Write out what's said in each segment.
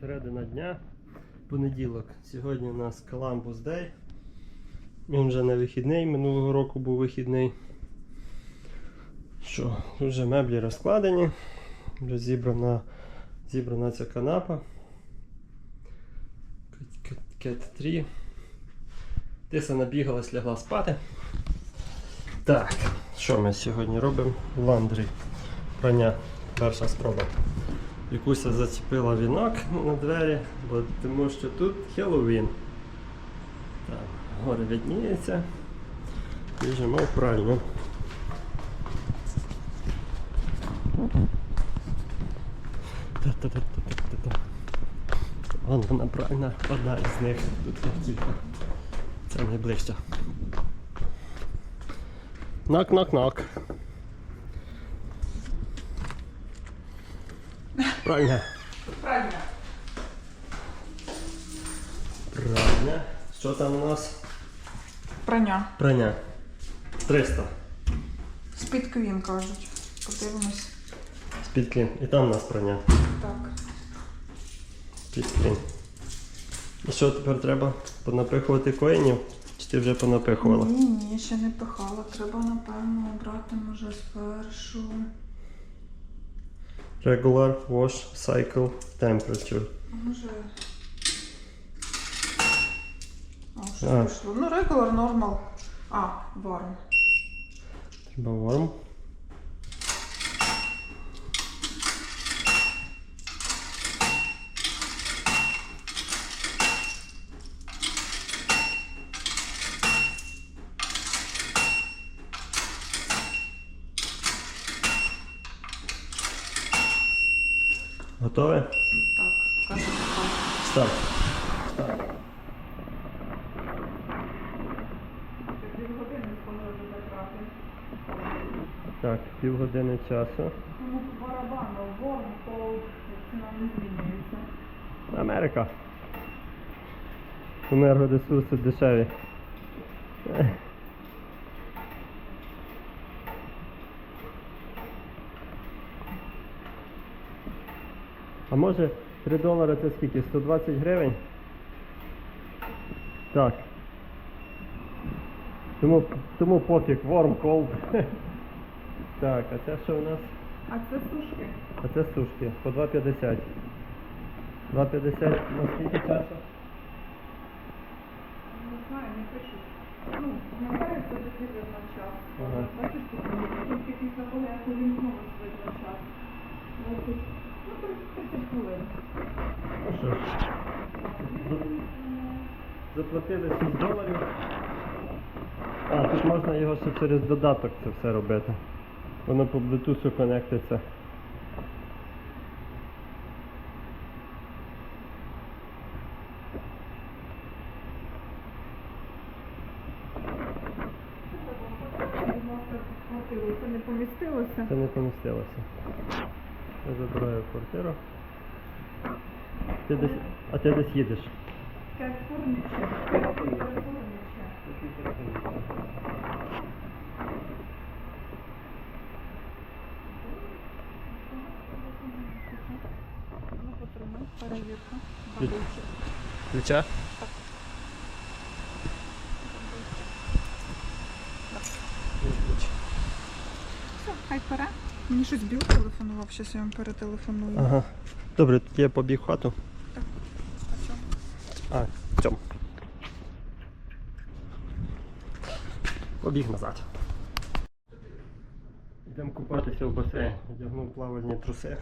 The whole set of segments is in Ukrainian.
Середина дня, понеділок. Сьогодні у нас Columbus Day. Він вже не вихідний, минулого року був вихідний. Що, тут вже меблі розкладені, вже зібрана, зібрана ця канапа. Кет 3. Тиса набігалась, лягла спати. Так, що ми сьогодні робимо? Ландрі. Прання. Перша спроба. Вікуся зачепила вінок на двері, бо тому що тут Хеллоуін. Так, горе видніється. Біжимо в пральню. Та-та-та-та-та-та. Вон вона пральна, одна із них. Тут є кілька. Це найближча. Нок-нок-нок. Правильно. Правильно. Правильно. Що там у нас? Прання. Прання. 300. Спід квін кажуть. Подивимось. Спідклін. І там у нас прання. Так. Спідклін. І що тепер треба? Понапихувати коїнів? Чи ти вже понапихувала? Ні, ні, ще не пихала. Треба, напевно, обрати може спершу. Regular wash cycle temperature. А Може. О, що А. пішло? Ну, regular, normal. А, warm. Треба warm. Готове? Так, каже така. Схоже затрати. Так, півгодини часу. Тому барабану, warm, cold, ціна не змінюється. Америка. Енергоресурси дешеві. Може 3 долари це скільки? 120 гривень? Так. Тому, тому пофіг, warm, cold. Так, а це що у нас? А це сушки. А це сушки по 2,50. 2,50 на скільки часу? Не знаю, не пишуть. Ну, набирається такий видно час. Ага. Бачиш, тут після того, як увімкнули видно час. Ну, тут, ну, 30 хвилин. Що ж, заплатили 6 доларів. А, тут можна його ще через додаток це все робити. Воно по Bluetooth конектиться. Це не помістилося. Це не помістилося. Я забираю квартиру. Ти десь, а ти десь їдеш? Перевірка. Ключа? Все, хай пере. Мені щось біл телефонував, щось я вам перетелефоную. Ага. Добре, тут я побіг в хату. А чому? А, в цьому. Побіг назад. Йдемо купатися в басейн. Надягнув плавальні труси.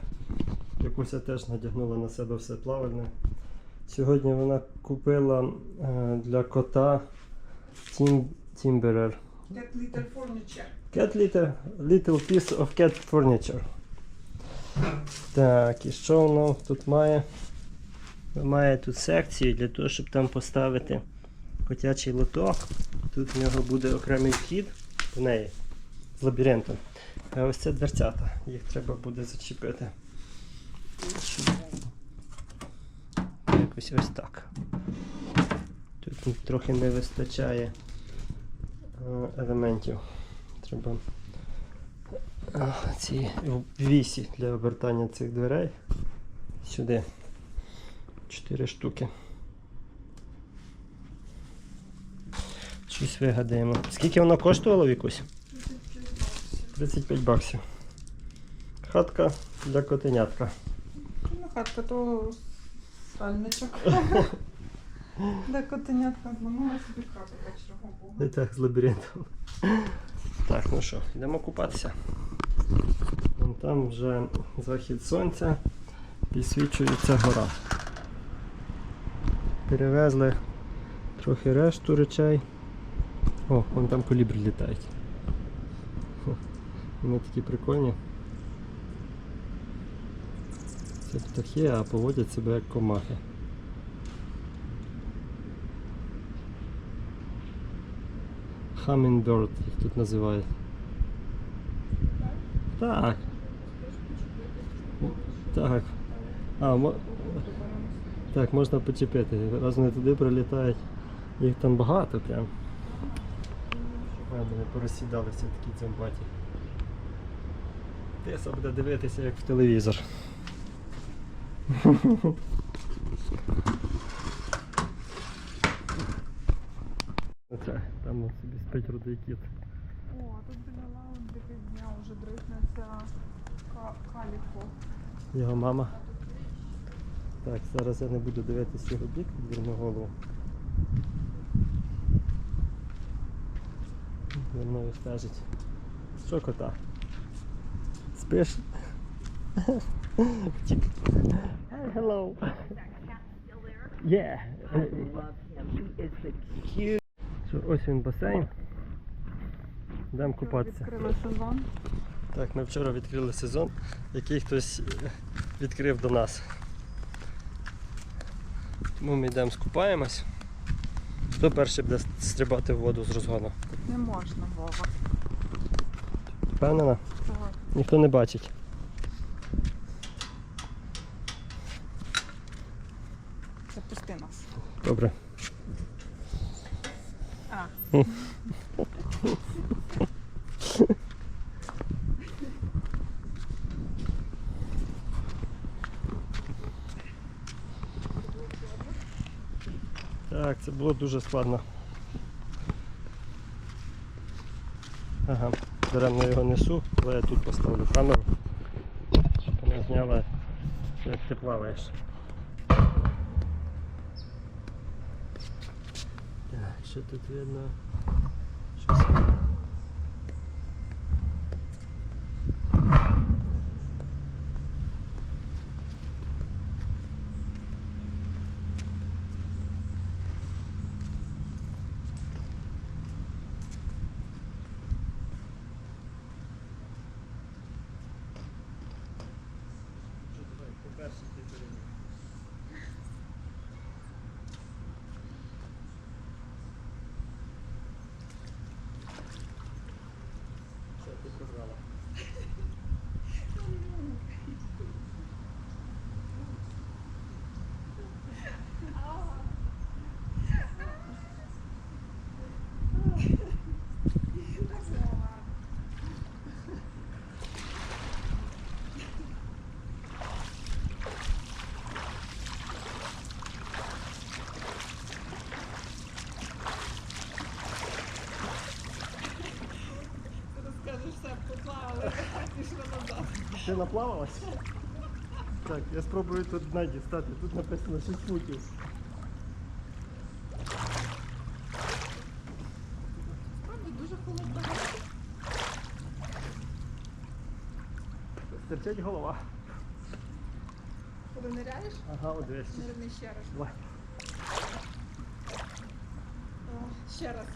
Якуся теж надягнула на себе все плавальне. Сьогодні вона купила е, для кота Тім, Timberer. Як літер фурніче. Cat litter, little piece of cat furniture. Так, і що воно тут має? Має тут секцію для того, щоб там поставити котячий лоток. Тут в нього буде окремий вхід в неї з лабіринтом. А ось це дверцята. Їх треба буде зачепити. Якось ось так. Тут трохи не вистачає елементів. Треба е, ці вісі для обертання цих дверей. сюди. Чотири штуки. Щось вигадаємо. Скільки воно коштувало Вікусь? 35 баксів. Хатка для котенятка. Ну, хатка то сальничок. Де котенятка зламала собі хату вечором. Не так з лабіринтом. Так, ну що, йдемо купатися. Вон там вже захід сонця, підсвічується гора. Перевезли трохи решту речей. О, вон там колібри літають. Хо, Вони такі прикольні. Це птахи, а поводять себе як комахи. Hummingbird їх тут називають. Так. Так. А, мо... Так, можна почепити. Раз вони туди прилітають. Їх там багато прям. А, вони порозсідалися такі дзомбаті. Теса буде дивитися як в телевізор. там от собі спить рудий кіт. О, тут біля лаундрі дня вже дрихне ця ка- каліко. Його мама. Так, зараз я не буду дивитися його бік, відверну голову. За мною стежить. Що кота? Спиш? Втік. Hello. Yeah. Що, ось він басейн. Йдемо купатися. Відкрили сезон. Так, ми вчора відкрили сезон, який хтось е, відкрив до нас. Тому ми йдемо скупаємось. Хто перший буде стрибати в воду з розгону? Тут не можна, Вова. Впевнена? Чого? Ніхто не бачить. Запусти нас. Добре. Так, це було дуже складно. Ага, даремно його несу, але я тут поставлю камеру, щоб вона зняла, як ти плаваєш. Що тут видно? Щось. Що давай, по-перше, ти перевір. Що ти програла? Розкажеш все, поплавали, пішли назад. Ти наплавалась? Так, я спробую тут дна дістати. Тут написано 6 футів. Справді дуже холодно. Стерчить голова. Коли ниряєш, Ага, от дивись. нирни ще раз. Давай. О, ще раз.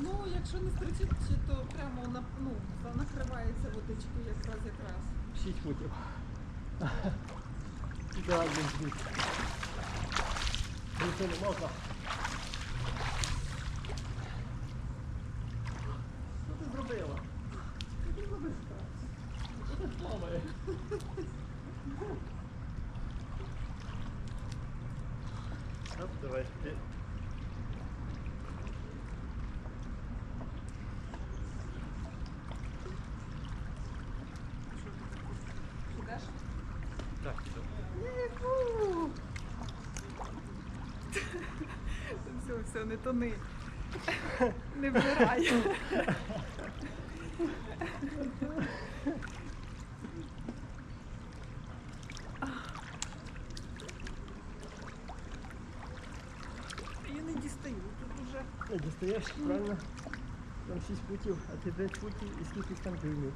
Ну, якщо не стричить, то прямо на, ну, накривається водичкою якраз якраз. Шість футів. Так, не можна. Що ти зробила? Що ти зробила? Що ти плаває? Оп, давай. Ти- Що все, не тони. Не вбирай. Я не дістаю, тут уже Не дістаєш, правильно? Там 6 футів, а ти 5 футів і скільки там дивів.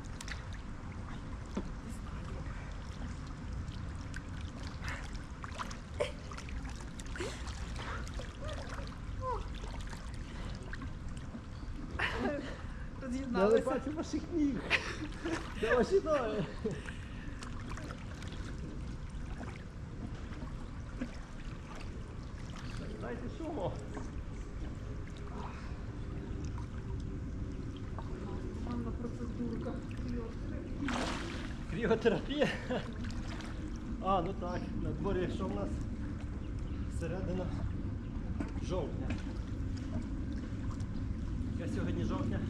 Я не роз'єдналися. бачу ваших ніг. Де ваші ноги? Дайте шуму. Манна процедурка. Кріотерапія. А, ну так, на дворі що в нас? Середина жовтня. Я сьогодні жовтня.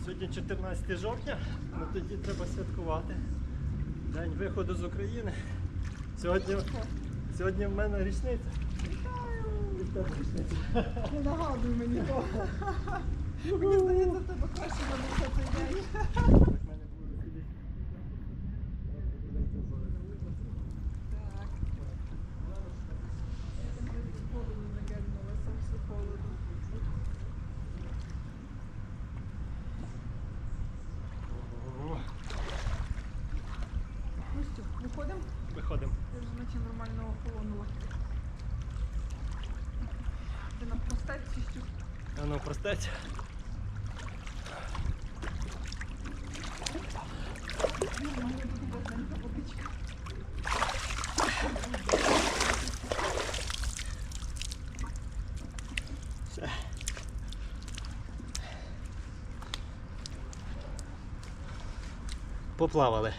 14 Сьогодні 14 жовтня, ну тоді треба святкувати. День виходу з України. Сьогодні, сьогодні в мене річниця. І в тебе річниця. Не нагадуй мені того. Мені здається, в тебе краще на цей день. Так в мене буде сидіти. Так. Я там десь холодно нагельнулася, все холодно. О, Ну що, виходимо? Виходимо. Я вже наче нормально охолонула. Ти нам простать чи що? А ну простець. Все. Поплавали.